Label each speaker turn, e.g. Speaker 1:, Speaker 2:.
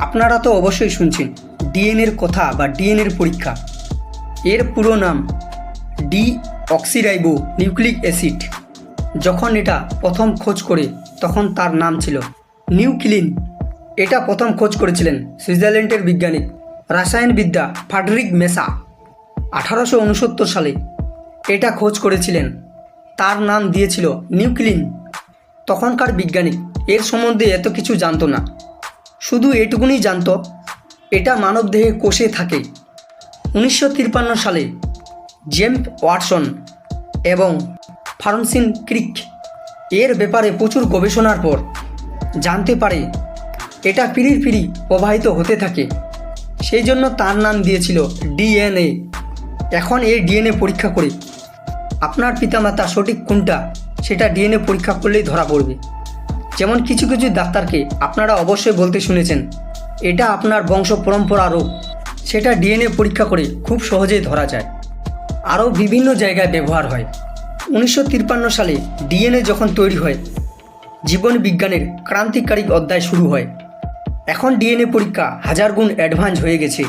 Speaker 1: আপনারা তো অবশ্যই শুনছেন ডিএনএর কথা বা ডিএনএর পরীক্ষা। এর পুরো নাম ডি অক্সিরাইবো নিউক্লিক অ্যাসিড। যখন এটা প্রথম খোঁজ করে, তখন তার নাম ছিল নিউক্লিন। এটা প্রথম খোঁজ করেছিলেন সুইজারল্যান্ডের বিজ্ঞানী রাসায়নবিদ্যা ফাডরিক মেসা। আঠারোশো উনসত্তর সালে এটা খোঁজ করেছিলেন। তার নাম দিয়েছিল নিউক্লিন। তখনকার বিজ্ঞানী, এর সম্বন্ধে এত কিছু জানতো না। শুধু এটুকুনি জানত, এটা মানবদেহে কোষে থাকে। উনিশশো তিপ্পান্ন সালে জেমস ওয়াটসন এবং ফারনসিন ক্রিক এর ব্যাপারে প্রচুর গবেষণার পর জানতে পারে এটা পিড়ির পিড়ি প্রবাহিত হতে থাকে। সেই জন্য তার নাম দিয়েছিল ডিএনএ। এখন এই ডিএনএ পরীক্ষা করে আপনার পিতামাতা সঠিক কোনটা, সেটা ডিএনএ পরীক্ষা করলেই ধরা পড়বে। যেমন কিছু কিছু ডাক্তারকে আপনারা অবশ্যই বলতে শুনেছেন। এটা আপনার বংশ পরম্পরা রোগ সেটা ডিএনএ পরীক্ষা করে খুব সহজেই ধরা যায়। আরও বিভিন্ন জায়গায় ব্যবহার হয়। উনিশশো তিপ্পান্ন সালে ডিএনএ যখন তৈরি হয়, জীবন বিজ্ঞানের ক্রান্তিকারী অধ্যায় শুরু হয়। এখন ডিএনএ পরীক্ষা হাজার গুণ অ্যাডভান্স হয়ে গেছে।